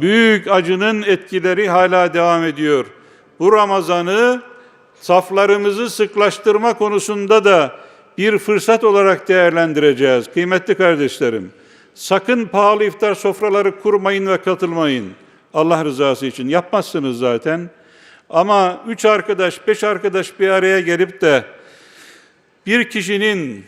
Büyük acının etkileri hala devam ediyor. Bu Ramazan'ı saflarımızı sıklaştırma konusunda da bir fırsat olarak değerlendireceğiz. Kıymetli kardeşlerim, sakın pahalı iftar sofraları kurmayın ve katılmayın. Allah rızası için yapmazsınız zaten. Ama üç arkadaş, beş arkadaş bir araya gelip de bir kişinin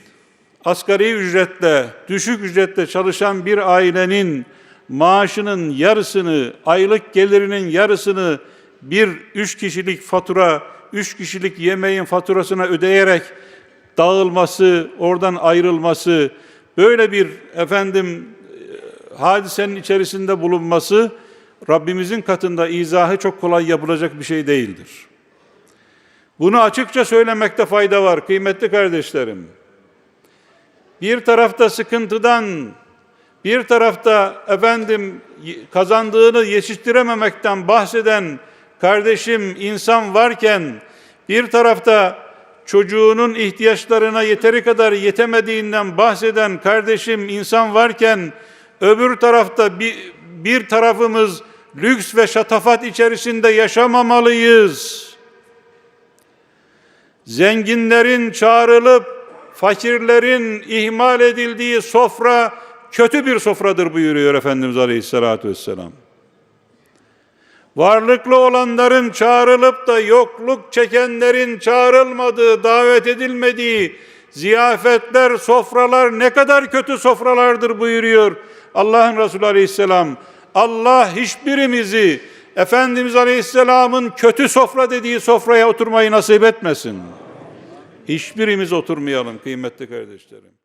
asgari ücretle, düşük ücretle çalışan bir ailenin maaşının yarısını, aylık gelirinin yarısını bir üç kişilik fatura, üç kişilik yemeğin faturasına ödeyerek dağılması, oradan ayrılması, böyle bir efendim e, hadisenin içerisinde bulunması Rabbimizin katında izahı çok kolay yapılacak bir şey değildir. Bunu açıkça söylemekte fayda var kıymetli kardeşlerim. Bir tarafta sıkıntıdan, bir tarafta efendim kazandığını yetiştirememekten bahseden kardeşim insan varken bir tarafta çocuğunun ihtiyaçlarına yeteri kadar yetemediğinden bahseden kardeşim insan varken öbür tarafta bir, bir tarafımız lüks ve şatafat içerisinde yaşamamalıyız. Zenginlerin çağrılıp fakirlerin ihmal edildiği sofra kötü bir sofradır buyuruyor Efendimiz Aleyhisselatü Vesselam. Varlıklı olanların çağrılıp da yokluk çekenlerin çağrılmadığı, davet edilmediği ziyafetler, sofralar ne kadar kötü sofralardır buyuruyor Allah'ın Resulü Aleyhisselam. Allah hiçbirimizi Efendimiz Aleyhisselam'ın kötü sofra dediği sofraya oturmayı nasip etmesin. Hiçbirimiz oturmayalım kıymetli kardeşlerim.